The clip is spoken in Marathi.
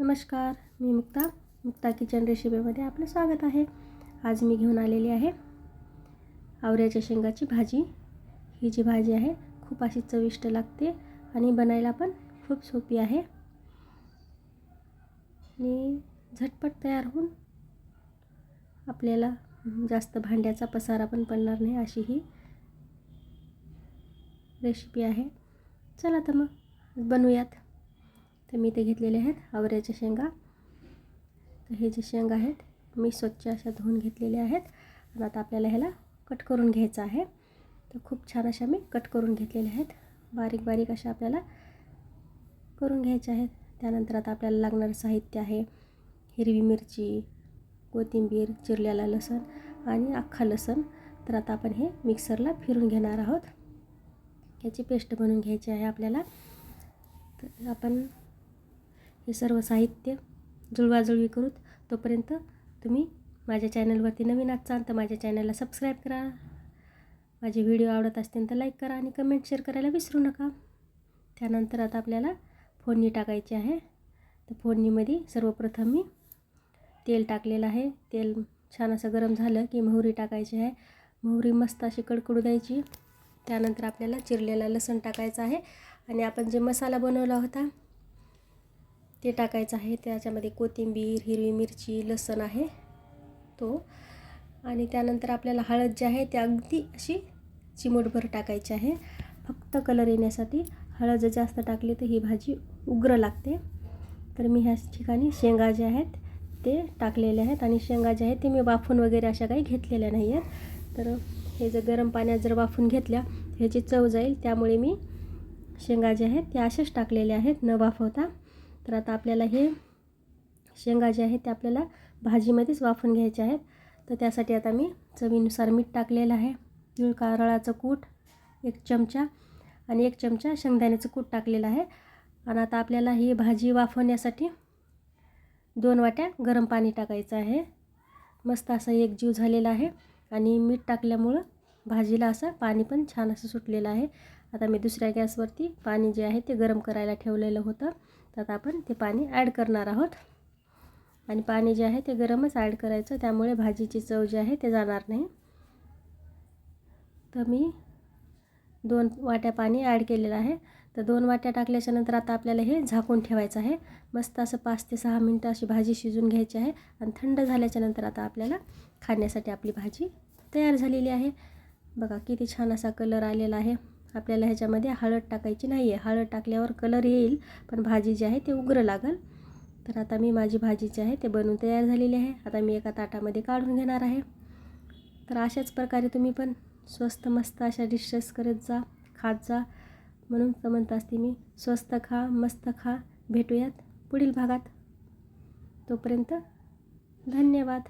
नमस्कार मी मुक्ता. मुक्ता किचन रेसिपीमध्ये आपलं स्वागत आहे. आज मी घेऊन आलेली आहे आवऱ्याच्या शेंगाची भाजी. ही जी भाजी आहे खूप अशी चविष्ट लागते आणि बनायला पण खूप सोपी आहे. आणि झटपट तयार होऊन आपल्याला जास्त भांड्याचा पसारा पण पडणार नाही अशी ही रेसिपी आहे. चला तर मग बनवूयात. तर मी ते घेतलेले आहेत आवऱ्याच्या शेंगा. तर हे जे शेंगा आहेत मी स्वच्छ अशा धुवून घेतलेल्या आहेत. आणि आता आपल्याला ह्याला कट करून घ्यायचं आहे. तर खूप छान अशा मी कट करून घेतलेल्या आहेत. बारीक बारीक अशा आपल्याला करून घ्यायच्या आहेत. त्यानंतर आता आपल्याला लागणारं साहित्य आहे हिरवी मिरची कोथिंबीर चिरलेला लसण आणि अख्खा लसण. तर आता आपण हे मिक्सरला फिरून घेणार आहोत. याची पेस्ट बनवून घ्यायची आहे आपल्याला. तर आपण हे सर्व साहित्य जुळवाजुळवी करू तोपर्यंत तुम्ही माझ्या चॅनलवरती नवीन असाल तर माझ्या चॅनलला सबस्क्राईब करा. माझे व्हिडिओ आवडत असतील तर लाईक करा आणि कमेंट शेअर करायला विसरू नका. त्यानंतर आता आपल्याला फोडणी टाकायची आहे. तर फोडणीमध्ये सर्वप्रथम मी तेल टाकलेलं आहे. तेल छान असं गरम झालं की मोहरी टाकायची आहे. मोहरी मस्त अशी कडकडू द्यायची. त्यानंतर आपल्याला चिरलेला लसण टाकायचं आहे. आणि आपण जे मसाला बनवला होता ते टाकायचं आहे. त्याच्यामध्ये कोथिंबीर हिरवी मिरची लसण आहे तो. आणि त्यानंतर आपल्याला हळद जी आहे ती अगदी अशी चिमूटभर टाकायची आहे. फक्त कलर येण्यासाठी हळद जर जास्त टाकली तर ही भाजी उग्र लागते. तर मी ह्या ठिकाणी शेंगा जे आहेत ते टाकलेले आहेत. आणि शेंगा जे आहेत ते मी वाफून वगैरे अशा काही घेतलेल्या नाही आहेत. तर हे जर गरम पाण्यात जर वाफून घेतल्या ह्याची चव जाईल. त्यामुळे मी शेंगा जे आहेत ते अशाच टाकलेल्या आहेत. न वाफवता तर आता आपल्याला हे शेंगा जे आहेत ते आपल्याला भाजीमध्येच वाफून घ्यायचे आहेत. तर त्यासाठी आता मी चवीनुसार मीठ टाकलेलं आहे. तीळ कारळाचं कूट एक चमचा आणि एक चमचा शेंगदाण्याचं कूट टाकलेलं आहे. आणि आता आपल्याला ही भाजी वाफवण्यासाठी दोन वाट्या गरम पाणी टाकायचं आहे. मस्त असा एक जीव झालेला आहे. आणि मीठ टाकल्यामुळं भाजीला असं पाणी पण छान असं सुटलेलं आहे. आता मी दुसऱ्या गॅसवरती पाणी जे आहे ते गरम करायला ठेवलेलं होतं. तर आता आपण ते पाणी ॲड करणार आहोत. आणि पाणी जे आहे ते गरमच ॲड करायचं त्यामुळे भाजीची चव जी आहे ते जाणार नाही. तर मी दोन वाट्या पाणी ॲड केलेलं आहे. तर दोन वाट्या टाकल्याच्यानंतर आता आपल्याला हे झाकून ठेवायचं आहे. मस्त असं पाच ते सहा मिनटं अशी भाजी शिजून घ्यायची आहे. आणि थंड झाल्याच्यानंतर आता आपल्याला खाण्यासाठी आपली भाजी तयार झालेली आहे. बघा किती छान असा कलर आलेला आहे. आपल्याला ह्याच्यामध्ये हळद टाकायची नाही आहे हळद टाकल्यावर कलर येईल पण भाजी जी आहे ते उग्र लागेल. तर आता मी माझी भाजी जी आहे ते बनवून तयार झालेली आहे. आता मी एका ताटामध्ये काढून घेणार आहे. तर अशाच प्रकारे तुम्ही पण स्वस्त मस्त अशा डिशेस करत जा खात जा. म्हणून तर म्हणत असते मी स्वस्त खा मस्त खा. भेटूयात पुढील भागात. तोपर्यंत धन्यवाद.